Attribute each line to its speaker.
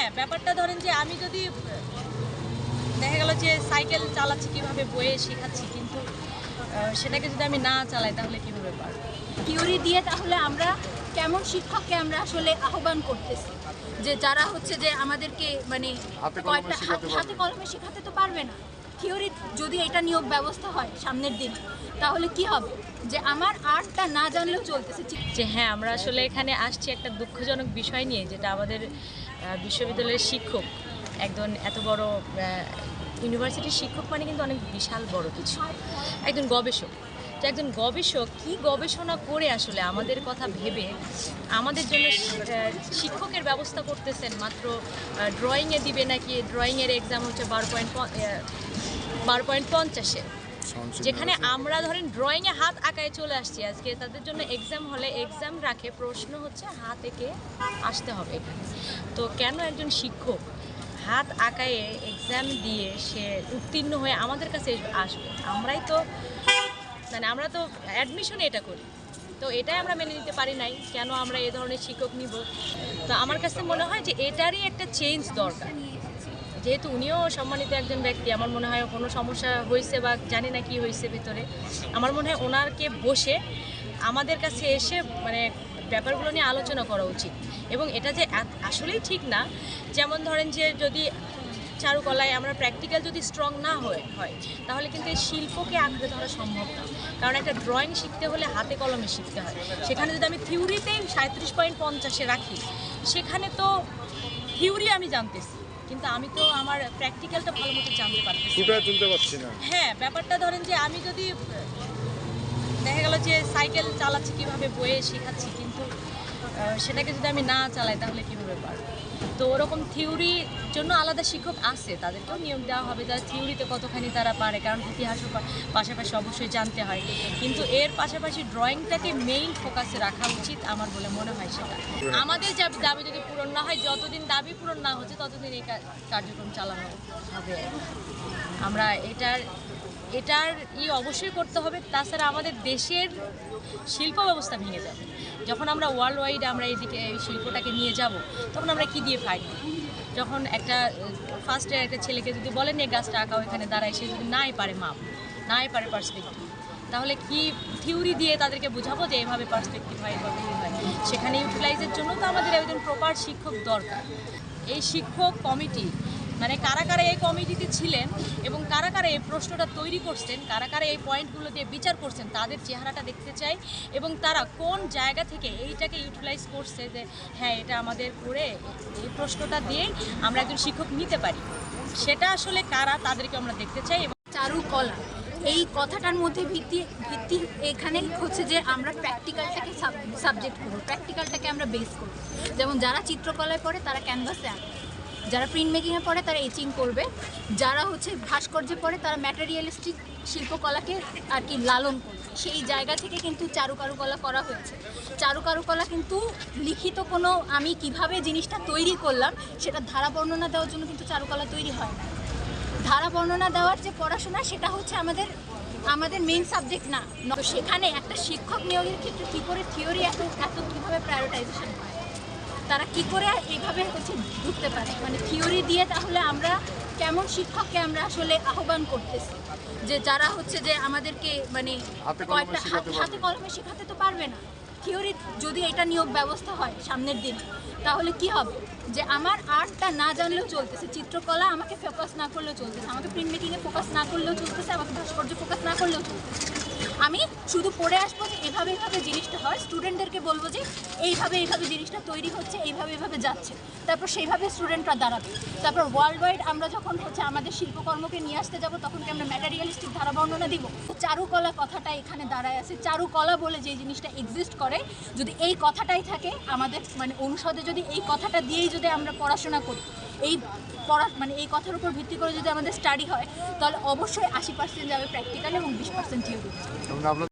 Speaker 1: হ্যাঁ ব্যাপারটা ধরেন যে আমি যদি দেখা গেল যে সাইকেল চালাচ্ছি কীভাবে বয়ে শেখাচ্ছি কিন্তু সেটাকে যদি আমি না চালাই তাহলে কীভাবে পারব?
Speaker 2: থিওরি দিয়ে তাহলে আমরা কেমন শিক্ষককে আমরা আসলে আহ্বান করতেছি? যে যারা হচ্ছে যে আমাদেরকে মানে কয়েকটা হাতে- হাতে কলমে শেখাতে তো পারবে না। থিওরি যদি এটা নিয়োগ ব্যবস্থা হয় সামনের দিন, তাহলে কি হবে? যে আমার আর্টটা না জানলেও চলতেছে
Speaker 1: যে হ্যাঁ আমরা আসলে এখানে আসছি একটা দুঃখজনক বিষয় নিয়ে, যেটা আমাদের বিশ্ববিদ্যালয়ের শিক্ষক, একজন এত বড় ইউনিভার্সিটির শিক্ষক মানে কিন্তু অনেক বিশাল বড় কিছু। একজন গবেষক। তো একজন গবেষক কি গবেষণা করে আসলে আমাদের কথা ভেবে আমাদের জন্য শিক্ষকের ব্যবস্থা করতেছেন? মাত্র ড্রয়িংয়ে দিবে নাকি? ড্রয়িংয়ের এক্সাম হচ্ছে বারো পয়েন্ট বারো পয়েন্ট পঞ্চাশে। যেখানে আমরা ধরেন ড্রয়িংয়ে হাত আঁকায় চলে আসছি আজকে তাদের জন্য এক্সাম হলে এক্সাম রাখে প্রশ্ন হচ্ছে হাত এঁকে আসতে হবে তো কেন একজন শিক্ষক হাত আঁকায়ে এক্সাম দিয়ে সে উত্তীর্ণ হয়ে আমাদের কাছে আসবে? আমরাই তো মানে আমরা তো অ্যাডমিশনে এটা করি। তো এটাই আমরা মেনে নিতে পারি নাই কেন আমরা এ ধরনের শিক্ষক নিব? তো আমার কাছে মনে হয় যে এটারই একটা চেঞ্জ দরকার। যেহেতু উনিও সম্মানিত একজন ব্যক্তি, আমার মনে হয় কোনো সমস্যা হয়েছে বা জানি না কি হয়েছে ভেতরে। আমার মনে হয় ওনারকে বসে আমাদের কাছে এসে মানে ব্যাপারগুলো নিয়ে আলোচনা করা উচিত। এবং এটা যে আসলেই ঠিক না। যেমন ধরেন যে যদি চারুকলায় আমরা প্র্যাকটিক্যাল যদি স্ট্রং না হয় হয়, তাহলে কিন্তু এই শিল্পকে আঁকড়ে ধরা সম্ভব না। কারণ একটা ড্রয়িং শিখতে হলে হাতে কলমে শিখতে হয়। সেখানে যদি আমি থিওরিতেই সাঁত্রিশ পয়েন্ট পঞ্চাশে রাখি, সেখানে তো থিওরি আমি জানতেছি। কিন্তু আমি তো আমার প্র্যাকটিক্যালটা ভালো মতো জানতে পারতেছি
Speaker 3: তুলতে পারছি না।
Speaker 1: হ্যাঁ ব্যাপারটা ধরেন যে আমি যদি দেখা গেল যে সাইকেল চালাচ্ছি কীভাবে বয়ে শেখাচ্ছি কিন্তু সেটাকে যদি আমি না চালাই তাহলে কীভাবে পারব? তো ওরকম থিওরির জন্য আলাদা শিক্ষক আছে, তাদেরকেও নিয়োগ দেওয়া হবে। যারা থিওরিতে কতখানি তারা পারে, কারণ ইতিহাসও পাশাপাশি অবশ্যই জানতে হয়। কিন্তু এর পাশাপাশি ড্রয়িংটাকে মেইন ফোকাসে রাখা উচিত আমার বলে মনে হয় সেটা। আমাদের যা দাবি যদি পূরণ না হয়, যতদিন দাবি পূরণ না হচ্ছে, ততদিন এই কার্যক্রম চালানো হবে। আমরা এটার এটার ই অবশ্যই করতে হবে, তাছাড়া আমাদের দেশের শিল্প ব্যবস্থা ভেঙে যাবে। যখন আমরা ওয়ার্ল্ড ওয়াইড আমরা এইদিকে এই শিল্পটাকে নিয়ে যাব, তখন আমরা কি দিয়ে ফাইট যখন একটা ফার্স্টে একটা ছেলেকে যদি বলেন এই গাছটা আঁকাও, এখানে দাঁড়ায়। সে যদি নাই পারে মাপ, নাই পারে পার্সপেক্টিভ তাহলে কি থিওরি দিয়ে তাদেরকে বোঝাবো যে এইভাবে পার্সপেক্টিভ হয়, এভাবে হয়? সেখানে ইউটিলাইজের জন্য তো আমাদের একজন প্রপার শিক্ষক দরকার। এই শিক্ষক কমিটি মানে কারা কারা এই কমিটিতে ছিলেন এবং কারা কারা এই প্রশ্নটা তৈরি করছেন, কারা কারা এই পয়েন্টগুলো দিয়ে বিচার করছেন, তাদের চেহারাটা দেখতে চাই এবং তারা কোন জায়গা থেকে এইটাকে ইউটিলাইজ করছে যে হ্যাঁ এটা আমাদের করে এই প্রশ্নটা দিয়েই আমরা একজন শিক্ষক নিতে পারি। সেটা আসলে কারা তাদেরকে আমরা দেখতে চাই এবং
Speaker 2: চারুকলা এই কথাটার মধ্যে ভিত্তি ভিত্তি এখানে হচ্ছে যে আমরা প্র্যাকটিক্যালটাকে সাবজেক্ট করব। প্র্যাকটিক্যালটাকে আমরা বেস করব। যেমন যারা চিত্রকলায় পড়ে তারা ক্যানভাসে আঁকবে যারা প্রিন্ট মেকিংয়ে পড়ে, তারা এচিং করবে। যারা হচ্ছে ভাস্কর্যে পড়ে, তারা ম্যাটেরিয়ালিস্টিক শিল্পকলাকে আর কি লালন করবে। সেই জায়গা থেকে কিন্তু চারুকারুকলা করা হয়েছে। চারুকারুকলা কিন্তু লিখিত কোনো আমি কীভাবে জিনিসটা তৈরি করলাম, সেটা ধারা বর্ণনা দেওয়ার জন্য কিন্তু চারুকলা তৈরি হয় না। ধারা বর্ণনা দেওয়ার যে পড়াশোনা, সেটা হচ্ছে আমাদের আমাদের মেইন সাবজেক্ট না। সেখানে একটা শিক্ষক নিয়োগের ক্ষেত্রে কী করে থিওরি এত এত কীভাবে প্রায়োরিটাইজেশন হয়? তারা কি করে এইভাবে হচ্ছে ঢুকতে পারে? মানে থিওরি দিয়ে তাহলে আমরা কেমন শিক্ষককে আমরা আসলে আহ্বান করতেছি? যে যারা হচ্ছে যে আমাদেরকে মানে
Speaker 3: হাতে কলমে
Speaker 2: কয়েকটা হাতে- হাতে কলমে শেখাতে তো পারবে না। থিওরি যদি এটা নিয়োগ ব্যবস্থা হয় সামনের দিন তাহলে কি হবে? যে আমার আর্টটা না জানলেও চলতেছে চিত্রকলা আমাকে ফোকাস না করলেও চলতেছে আমাকে প্রিন্ট মেকিংয়ে ফোকাস না করলেও চলতেছে আমাকে ভাস্কর্য ফোকাস না করলেও চলতেছে। আমি শুধু পড়ে আসব যে এভাবে এভাবে জিনিসটা হয় স্টুডেন্টদেরকে বলব যে এইভাবে এইভাবে জিনিসটা তৈরি হচ্ছে, এইভাবে এইভাবে যাচ্ছে। তারপর সেইভাবে স্টুডেন্টরা দাঁড়াবে। তারপর ওয়ার্ল্ড ওয়াইড আমরা যখন হচ্ছে আমাদের শিল্পকর্মকে নিয়ে আসতে যাব, তখন কি আমরা ম্যাটেরিয়ালিস্টিক ধারা বর্ণনা দিব? চারুকলা কথাটা এখানে দাঁড়ায় আছে। চারুকলা বলে যে জিনিসটা এক্সিস্ট করে, যদি এই কথাটাই থাকে, আমাদের মানে অনুষদে যদি এই কথাটা দিয়েই যদি আমরা পড়াশোনা করি এই পড়া মানে এই কথার উপর ভিত্তি করে যদি আমাদের স্টাডি হয়, তাহলে অবশ্যই আশি পার্সেন্ট যাবে প্র্যাকটিক্যাল এবং বিশ পার্সেন্ট